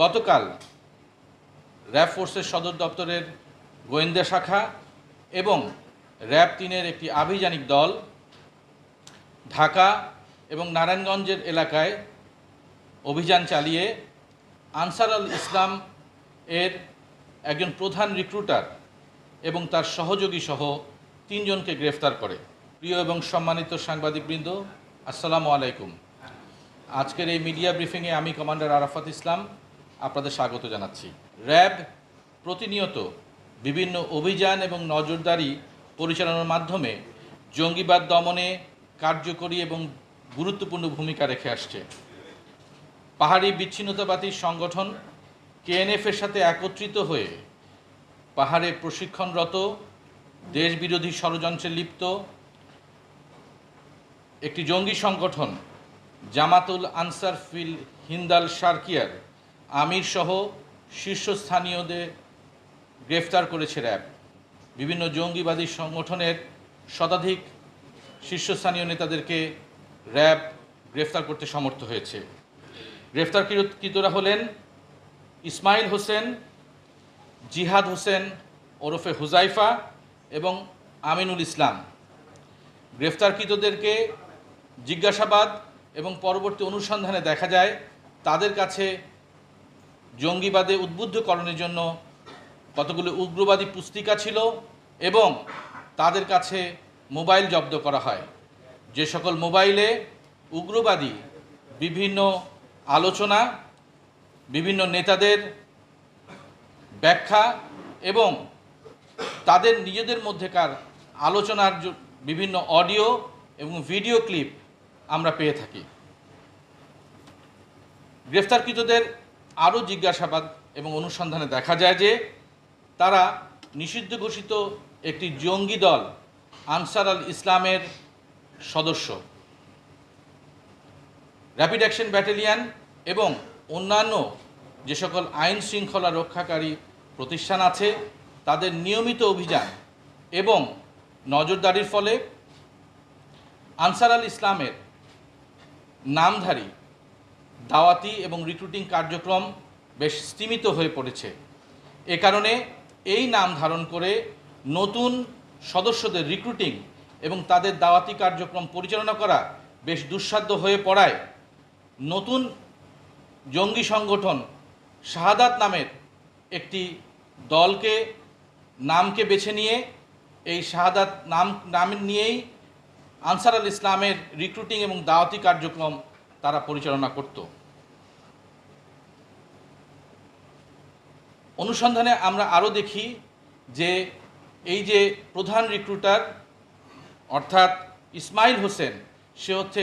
গতকাল র্যাব ফোর্সের সদর দপ্তরের গোয়েন্দা শাখা এবং র্যাব তিনের একটি আভিযানিক দল ঢাকা এবং নারায়ণগঞ্জের এলাকায় অভিযান চালিয়ে আনসার আল ইসলাম এর একজন প্রধান রিক্রুটার এবং তার সহযোগী সহ তিনজনকে গ্রেফতার করে। প্রিয় এবং সম্মানিত সাংবাদিকবৃন্দ, আসসালামু আলাইকুম। আজকের এই মিডিয়া ব্রিফিংয়ে আমি কমান্ডার আরাফাত ইসলাম আপনাদের স্বাগত জানাচ্ছি। র্যাব প্রতিনিয়ত বিভিন্ন অভিযান এবং নজরদারি পরিচালনার মাধ্যমে জঙ্গিবাদ দমনে কার্যকরী এবং গুরুত্বপূর্ণ ভূমিকা রেখে আসছে। পাহাড়ি বিচ্ছিন্নতাবাদী সংগঠন কেএনএফ এর সাথে একত্রিত হয়ে পাহাড়ে প্রশিক্ষণরত দেশবিরোধী ষড়যন্ত্রে লিপ্ত একটি জঙ্গি সংগঠন জামাতুল আনসার ফিল হিন্দাল সার্কিয়ার আমির সহ শীর্ষস্থানীয়দের গ্রেফতার করেছে র্যাব। বিভিন্ন জঙ্গিবাদী সংগঠনের শতাধিক শীর্ষস্থানীয় নেতাদেরকে র্যাব গ্রেফতার করতে সমর্থ হয়েছে। গ্রেফতারকৃতরা হলেন ইসমাইল হোসেন, জিহাদ হোসেন, ওরফে হুজাইফা এবং আমিনুল ইসলাম। গ্রেফতারকৃতদেরকে জিজ্ঞাসাবাদ এবং পরবর্তী অনুসন্ধানে দেখা যায় তাদের কাছে জঙ্গিবাদে উদ্বুদ্ধকরণের জন্য কতগুলো উগ্রবাদী পুস্তিকা ছিল এবং তাদের কাছে মোবাইল জব্দ করা হয়। যে সকল মোবাইলে উগ্রবাদী বিভিন্ন আলোচনা, বিভিন্ন নেতাদের ব্যাখ্যা এবং তাদের নিজেদের মধ্যেকার আলোচনার বিভিন্ন অডিও এবং ভিডিও ক্লিপ আমরা পেয়ে থাকি। গ্রেফতারকৃতদের আরও জিজ্ঞাসাবাদ এবং অনুসন্ধানে দেখা যায় যে তারা নিষিদ্ধ ঘোষিত একটি জঙ্গি দল আনসার আল ইসলামের সদস্য। র্যাপিড অ্যাকশন ব্যাটালিয়ান এবং অন্যান্য যে সকল আইন শৃঙ্খলা রক্ষাকারী প্রতিষ্ঠান আছে, তাদের নিয়মিত অভিযান এবং নজরদারির ফলে আনসার আল ইসলামের নামধারী দাওয়াতি এবং রিক্রুটিং কার্যক্রম বেশ স্তীমিত হয়ে পড়েছে। এ কারণে এই নাম ধারণ করে নতুন সদস্যদের রিক্রুটিং এবং তাদের দাওয়াতি কার্যক্রম পরিচালনা করা বেশ দুঃসাধ্য হয়ে পড়ায়। নতুন জঙ্গি সংগঠন শাহাদাত নামের একটি দলকে, নামকে বেছে নিয়ে এই শাহাদাত নাম নাম নিয়েই আনসার আল ইসলামের রিক্রুটিং এবং দাওয়াতি কার্যক্রম তারা পরিচালনা করত। অনুসন্ধানে আমরা আরও দেখি যে এই যে প্রধান রিক্রুটার অর্থাৎ ইসমাইল হোসেন, সে হচ্ছে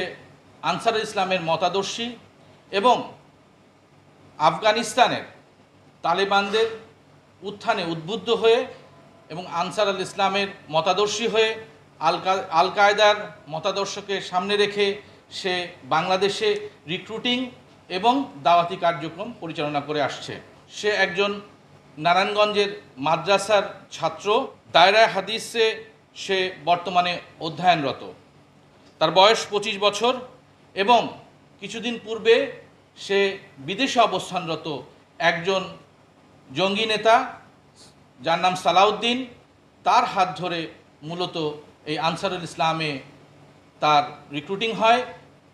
আনসার ইসলামের মতাদর্শী এবং আফগানিস্তানের তালেবানদের উত্থানে উদ্বুদ্ধ হয়ে এবং আনসার আল ইসলামের মতাদর্শী হয়ে আল আল কায়দার মতাদর্শকে সামনে রেখে সে বাংলাদেশে রিক্রুটিং এবং দাওয়াতি কার্যক্রম পরিচালনা করে আসছে। সে একজন নারায়ণগঞ্জের মাদ্রাসার ছাত্র। দায়রা হাদিসে সে বর্তমানে অধ্যয়নরত। তার বয়স পঁচিশ বছর এবং কিছুদিন পূর্বে সে বিদেশে অবস্থানরত একজন জঙ্গি নেতা, যার নাম সালাউদ্দিন। তার হাত ধরে মূলত এই আনসারুল ইসলামে তার রিক্রুটিং হয়।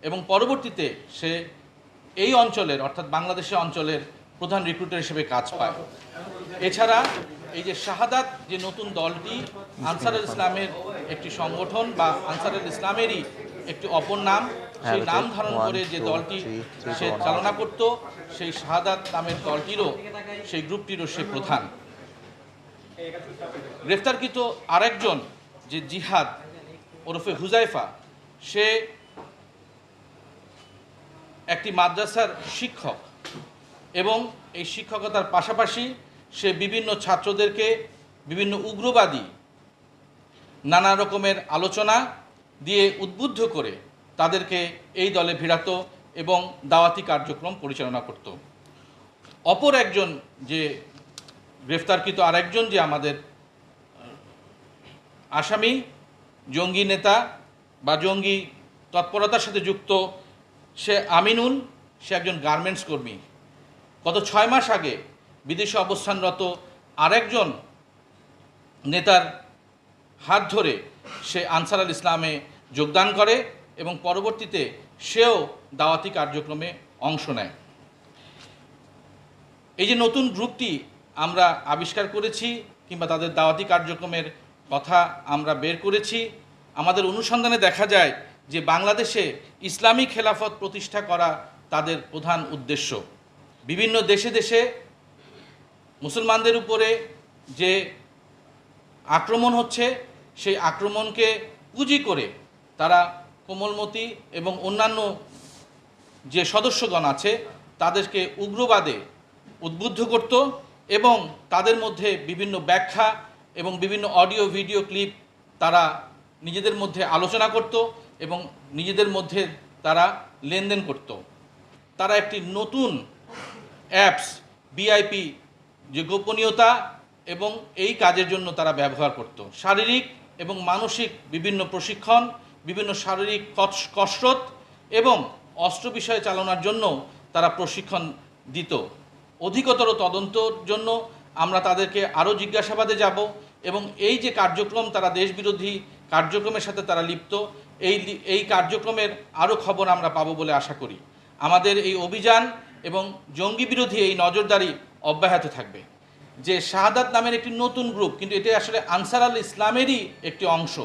এবং পরবর্তীতে সে এই অঞ্চলের অর্থাৎ বাংলাদেশের অঞ্চলের প্রধান রিক্রুটার হিসেবে কাজ পায়। এছাড়া এই যে শাহাদাত যে নতুন দলটি আনসারুল ইসলামের একটি সংগঠন বা আনসারুল ইসলামেরই একটি অপর নাম সেই নাম ধারণ করে যে দলটি সে চালনা করত সেই শাহাদাত নামের দলটিরও সেই গ্রুপটিরও সে প্রধান। গ্রেফতারকৃত আরেকজন যে জিহাদ ওরফে হুজাইফা সে একটি মাদ্রাসার শিক্ষক এবং এই শিক্ষকতার পাশাপাশি সে বিভিন্ন ছাত্রদেরকে বিভিন্ন উগ্রবাদী নানা রকমের আলোচনা দিয়ে উদ্বুদ্ধ করে তাদেরকে এই দলে ভিড়াতো এবং দাওয়াতি কার্যক্রম পরিচালনা করত। অপর একজন যে গ্রেফতারকৃত আরেকজন যে আমাদের আসামি, জঙ্গি নেতা বা জঙ্গি তৎপরতার সাথে যুক্ত সে আমিনুল, সে একজন গার্মেন্টস কর্মী। গত ছয় মাস আগে বিদেশে অবস্থানরত আরেকজন নেতার হাত ধরে সে আনসার আল ইসলামে যোগদান করে এবং পরবর্তীতে সেও দাওয়াতি কার্যক্রমে অংশ নেয়। এই যে নতুন গ্রুপটি আমরা আবিষ্কার করেছি কিংবা তাদের দাওয়াতি কার্যক্রমের কথা আমরা বের করেছি, আমাদের অনুসন্ধানে দেখা যায় যে বাংলাদেশে ইসলামী খেলাফত প্রতিষ্ঠা করা তাদের প্রধান উদ্দেশ্য। বিভিন্ন দেশে দেশে মুসলমানদের উপরে যে আক্রমণ হচ্ছে, সেই আক্রমণকে পুঁজি করে তারা কোমলমতি এবং অন্যান্য যে সদস্যগণ আছে, তাদেরকে উগ্রবাদে উদ্বুদ্ধ করত এবং তাদের মধ্যে বিভিন্ন ব্যাখ্যা এবং বিভিন্ন অডিও, ভিডিও, ক্লিপ তারা নিজেদের মধ্যে আলোচনা করত। এবং নিজেদের মধ্যে তারা লেনদেন করত। তারা একটি নতুন অ্যাপস বিআইপি যে গোপনীয়তা এবং এই কাজের জন্য তারা ব্যবহার করত। শারীরিক এবং মানসিক বিভিন্ন প্রশিক্ষণ, বিভিন্ন শারীরিক কস- কসরত এবং অস্ত্র বিষয় চালানোর জন্য তারা প্রশিক্ষণ দিত। অধিকতর তদন্তর জন্য আমরা তাদেরকে আরও জিজ্ঞাসাবাদে যাব এবং এই যে কার্যক্রম তারা দেশবিরোধী কার্যক্রমের সাথে তারা লিপ্ত এই এই কার্যক্রমের আরও খবর আমরা পাবো বলে আশা করি। আমাদের এই অভিযান এবং জঙ্গি বিরোধী এই নজরদারি অব্যাহত থাকবে। যে শাহাদাত নামের একটি নতুন গ্রুপ, কিন্তু এটা আসলে আনসার আল ইসলামেরই একটি অংশ।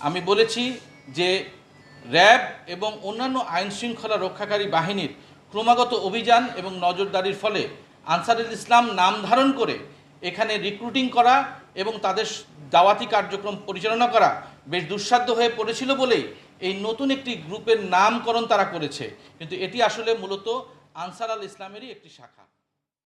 আমি বলেছি যে র্যাব এবং অন্যান্য আইন শৃঙ্খলা রক্ষাকারী বাহিনীর ক্রমাগত অভিযান এবং নজরদারির ফলে আনসারুল ইসলাম নাম ধারণ করে এখানে রিক্রুটিং করা এবং তাদের দাওয়াতি কার্যক্রম পরিচালনা করা বেশ দুঃসাধ্য হয়ে পড়েছিল বলেই এই নতুন একটি গ্রুপের নামকরণ তারা করেছে। কিন্তু এটি আসলে মূলত আনসার আল ইসলামেরই একটি শাখা।